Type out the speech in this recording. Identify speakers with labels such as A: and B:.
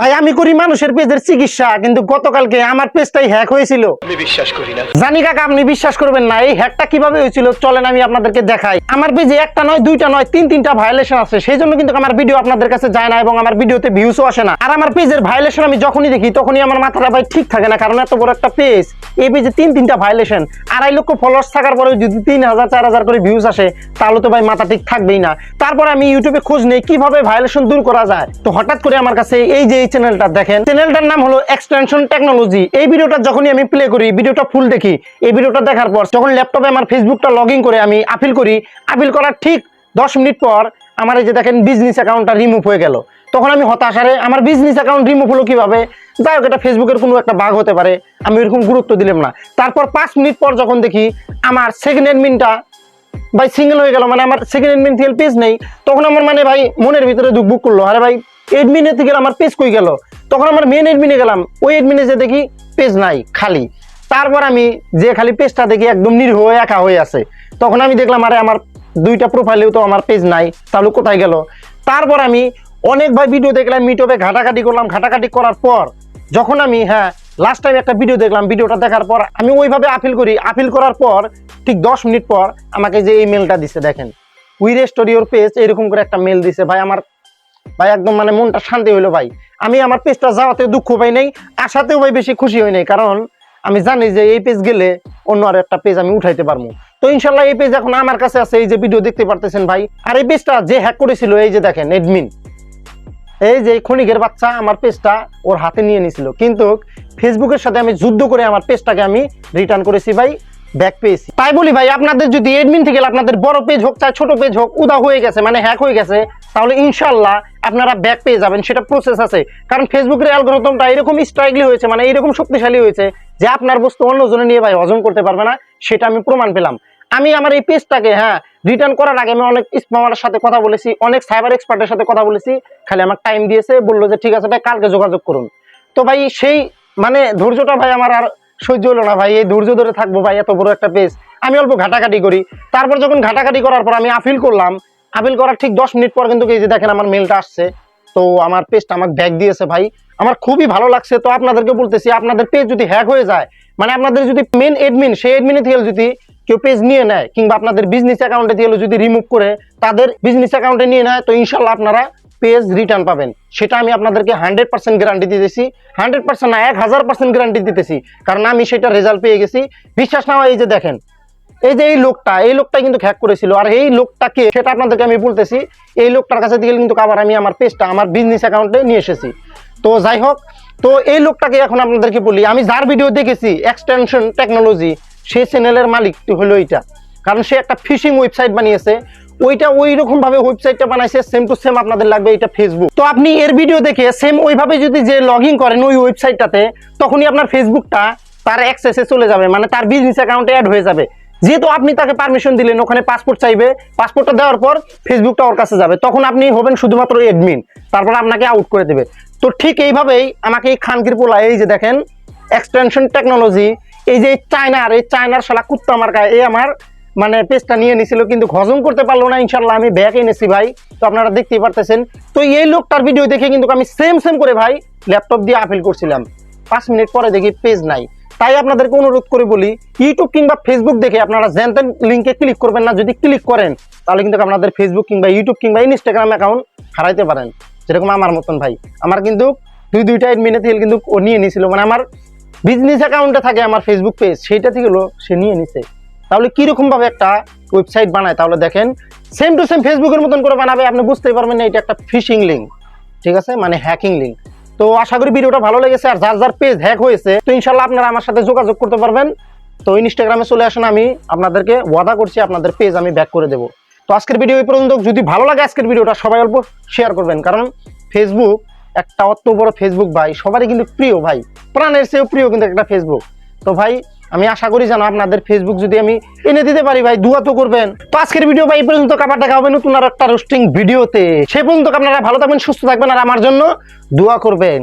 A: ভাই আমি করি মানুষের পেজের চিকিৎসা কিন্তু গতকালকে আমার পেজটাই হ্যাক হয়েছিল।
B: আমি বিশ্বাস করি না।
A: জানি কাকা আপনি বিশ্বাস করবেন না এই হ্যাকটা কীভাবে হয়েছিল? চলেন আমি আপনাদেরকে দেখাই। আমার পেজে একটা নয় দুইটা নয় তিন তিনটা ভায়োলেশন আছে। সেই জন্য কিন্তু আমার ভিডিও আপনাদের কাছে যায় না এবং আমার ভিডিওতে ভিউসও আসে না। আর আমার পেজের ভায়োলেশন আমি যখনই দেখি তখনই আমার মাথাটা ভাই ঠিক থাকে না কারণ এত বড় একটা পেজ এই পেজে তিন তিনটা ভায়োলেশন আড়াই লক্ষ ফলোয়ার্স থাকার পরে যদি তিন হাজার চার হাজার করে ভিউজ আসে তাহলে তো ভাই মাথা ঠিক থাকবেই না। তারপর আমি ইউটিউবে খোঁজ নেই কীভাবে ভায়োলেশন দূর করা যায়? তো হঠাৎ করে আমার কাছে এই যে এই চ্যানেলটা দেখেন। চ্যানেলটার নাম হলো এক্সটেনশন টেকনোলজি এই ভিডিওটা যখনই আমি প্লে করি, ভিডিওটা ফুল দেখি, এই ভিডিওটা দেখার পর যখন ল্যাপটপে আমার ফেসবুকটা লগ করে আমি আপিল করি আপিল করার ঠিক দশ মিনিট পর আমার এই যে দেখেন বিজনেস অ্যাকাউন্টটা রিমুভ হয়ে গেল। তখন আমি হতাশারে আমার বিজনেস অ্যাকাউন্ট রিমুভ হলো কীভাবে? যাই হোক, এটা ফেসবুকের কোনো একটা বাগ হতে পারে, আমি এরকম গুরুত্ব দিলাম না। তারপর পাঁচ মিনিট পর যখন দেখি আমার সেকেন্ড অ্যাডমিনটা ভাই সিঙ্গেল হয়ে গেল মানে আমার সেকেন্ড থেকে পেজ নেই, তখন আমার মানে ভাই মনের ভিতরে দুঃখ বুক করল, আরে ভাই এডমিনে থেকে আমার পেজ কই গেল? তখন আমার মেন এডমিনে গেলাম। ওই এডমিনে যে দেখি পেজ নাই, খালি। তারপর আমি যে খালি পেজটা দেখি একদম হয়ে, একা হয়ে আছে। তখন আমি দেখলাম, আরে আমার দুইটা প্রোফাইলেও তো আমার পেজ নাই, তাহলে কোথায় গেল? তারপর আমি অনেক ভাই ভিডিও দেখলাম মিটবে ঘাটাঘাটি করলাম। ঘাটাঘাটি করার পর যখন আমি হ্যাঁ লাস্ট টাইম একটা ভিডিও দেখলাম ভিডিওটা দেখার পর আমি ওইভাবে আপিল করি। আপিল করার পর, ঠিক দশ মিনিট পর আমাকে যে এই মেলটা দিছে, দেখেন। উই রেস্টোর ইউর পেজ এরকম করে একটা মেল দিছে। ভাই, আমার ভাই, একদম মানে মনটা শান্তি হইল ভাই। আমি আমার পেজটা যাওয়াতে দুঃখ পাই নাই আসাতেও ভাই বেশি খুশি হই নাই, কারণ আমি জানি যে এই পেজ গেলে অন্য আর একটা পেজ আমি উঠাইতে পারব। তো ইনশাল্লাহ এই পেজ এখন আমার কাছে আছে, এই যে ভিডিও দেখতে পারতেছেন ভাই। আর এই পেজটা যে হ্যাক করেছিল, এই যে দেখেন এডমিন এই যে ক্ষণিকের বাচ্চা আমার পেজটা ওর হাতে নিয়ে নিছিল। কিন্তু ফেসবুকের সাথে আমি যুদ্ধ করে আমার পেজটাকে আমি রিটার্ন করেছি ভাই ব্যাক পেয়েছি। তাই বলি ভাই, আপনাদের যদি এডমিন থেকে আপনাদের বড় পেজ হোক, চাই ছোট পেজ হোক, উদা হয়ে গেছে মানে হ্যাক হয়ে গেছে তাহলে ইনশাল্লাহ আপনারা ব্যাক পেয়ে যাবেন, সেটা প্রসেস আছে। কারণ ফেসবুকের অ্যালগোরিদমটা এরকম স্ট্রাইকলি হয়েছে মানে এরকম শক্তিশালী হয়েছে যে আপনার বস্তু অন্যজনে নিয়ে ভাই হজম করতে পারবে না, সেটা আমি প্রমাণ পেলাম। আমি আমার এই পেজটাকে হ্যাঁ রিটার্ন করার আগে আমি অনেক স্পামারের সাথে কথা বলেছি, অনেক সাইবার এক্সপার্টের সাথে কথা বলেছি, খালি আমার টাইম দিয়েছে, বলল যে ঠিক আছে ভাই, কালকে যোগাযোগ করুন। তো ভাই, সেই মানে ধৈর্যটা ভাই আমার আর সহ্য হলো না ভাই, এই ধৈর্য ধরে থাকব ভাই, এত বড় একটা পেজ আমি অল্প ঘাটাঘাটি করি। তারপর যখন ঘাটাঘাটি করার পর আমি আপিল করলাম আপিল করার ঠিক দশ মিনিট পর কিন্তু এই যে দেখেন আমার মেলটা আসছে। তো আমার পেজটা আমাকে ব্যাক দিয়েছে ভাই। আমার খুবই ভালো লাগছে। তো আপনাদেরকে বলতেছি, আপনাদের পেজ যদি হ্যাক হয়ে যায় মানে আপনাদের যদি মেন এডমিন সেই এডমিনে থেকে যদি কেউ পেজ নিয়ে নেয়, কিংবা আপনাদের বিজনেস অ্যাকাউন্টে দিয়ে যদি রিমুভ করে, তাদের বিজনেস অ্যাকাউন্টে নিয়ে নেয়, তো ইনশাল্লাহ আপনারা পেজ রিটার্ন পাবেন। সেটা আমি আপনাদেরকে হান্ড্রেড পার্সেন্ট গ্যারান্টি দিতেছি। হান্ড্রেড পার্সেন্ট না, এক হাজার পার্সেন্ট গ্যারান্টি দিতেছি। কারণ আমি সেটা রেজাল্ট পেয়ে গেছি। বিশ্বাস না এই যে দেখেন এই যে এই লোকটা এই লোকটা কিন্তু হ্যাক করেছিল। আর এই লোকটাকে, সেটা আপনাদেরকে আমি বলতেছি, এই লোকটার কাছে দিয়ে কিন্তু আবার আমি আমার পেজটা, আমার বিজনেস অ্যাকাউন্টে নিয়ে এসেছি। তো যাই হোক, তো এই লোকটাকে এখন আপনাদেরকে বলি, আমি যার ভিডিও দেখেছি এক্সটেনশন টেকনোলজি সেই চ্যানেলের মালিক হলো এইটা। কারণ সে একটা ফিশিং ওয়েবসাইট বানিয়েছে। ওইটা ওই রকম ভাবে ওয়েবসাইটটা বানাইছে সেম টু সেম আপনাদের লাগবে এটা ফেসবুক তো আপনি এর ভিডিও দেখে সেম ওইভাবে যদি যে লগ করেন ওই ওয়েবসাইটটাতে তখনই আপনার ফেসবুকটা তার অ্যাক্সেসে চলে যাবে মানে তার বিজনেস অ্যাকাউন্টে অ্যাড হয়ে যাবে। যেহেতু আপনি তাকে পারমিশন দিলেন, ওখানে পাসপোর্ট চাইবে পাসপোর্টটা দেওয়ার পর ফেসবুকটা ওর কাছে যাবে। তখন আপনি হবেন শুধুমাত্র এডমিন তারপর আপনাকে আউট করে দেবে। তো ঠিক এইভাবেই আমাকে এই খানকির পোলা, এই যে দেখেন এক্সটেনশন টেকনোলজি এই যে চায়নার এই চায়নার শালা কুত্তা গায়ে এই আমার মানে পেজটা নিয়ে নিছিল, কিন্তু হজম করতে পারল না ইনশাল্লাহ আমি ব্যাক এনেছি ভাই। তো আপনারা দেখতেই পারতেছেন। তো এই লোকটার ভিডিও দেখে কিন্তু আমি সেম সেম করে ভাই ল্যাপটপ দিয়ে আপিল করছিলাম। পাঁচ মিনিট পরে দেখি পেজ নাই। তাই আপনাদেরকে অনুরোধ করে বলি ইউটিউব কিংবা ফেসবুক দেখে আপনারা জ্যানতেন লিঙ্কে ক্লিক করবেন না। যদি ক্লিক করেন, তাহলে কিন্তু আপনাদের ফেসবুক কিংবা ইউটিউব কিংবা ইনস্টাগ্রাম অ্যাকাউন্ট হারাইতে পারেন। যেরকম আমার মতন ভাই। আমার কিন্তু দুই, দুইটা মিনিট থেকে কিন্তু ও নিয়ে নিয়েছিল মানে আমার বিজনেস অ্যাকাউন্টে থাকে আমার ফেসবুক পেজ সেইটা থেকে সে নিয়ে নিছে। তাহলে কীরকম ভাবে একটা ওয়েবসাইট বানায়? তাহলে দেখেন সেম টু সেম ফেসবুকের মতন করে বানাবে, আপনি বুঝতেই পারবেন না, এটা একটা ফিশিং লিঙ্ক ঠিক আছে? মানে হ্যাকিং লিঙ্ক তো আশা করি ভিডিওটা ভালো লেগেছে আর যার যার পেজ হ্যাক হয়েছে, তো ইনশাল্লাহ আপনারা আমার সাথে যোগাযোগ করতে পারবেন। তো ইনস্টাগ্রামে চলে আসেন, আমি আপনাদেরকে ওয়াদা করছি, আপনাদের পেজ আমি ব্যাক করে দেবো। তো আজকের ভিডিও এই পর্যন্ত যদি ভালো লাগে আজকের ভিডিওটা সবাই অল্প শেয়ার করবেন। কারণ ফেসবুক একটা অত বড় ফেসবুক ভাই, সবারই কিন্তু প্রিয় ভাই। প্রাণের চেয়েও প্রিয় কিন্তু একটা ফেসবুক তো ভাই আমি আশা করি জানো আপনাদের ফেসবুক যদি আমি এনে দিতে পারি ভাই, দুয়া তো করবেন। তো আজকের ভিডিও ভাই, এই পর্যন্ত কাবার দেখা হবে নতুন আর একটা রোস্টিং ভিডিওতে সে পর্যন্ত আপনারা ভালো থাকবেন, সুস্থ থাকবেন, আর আমার জন্য দোয়া করবেন।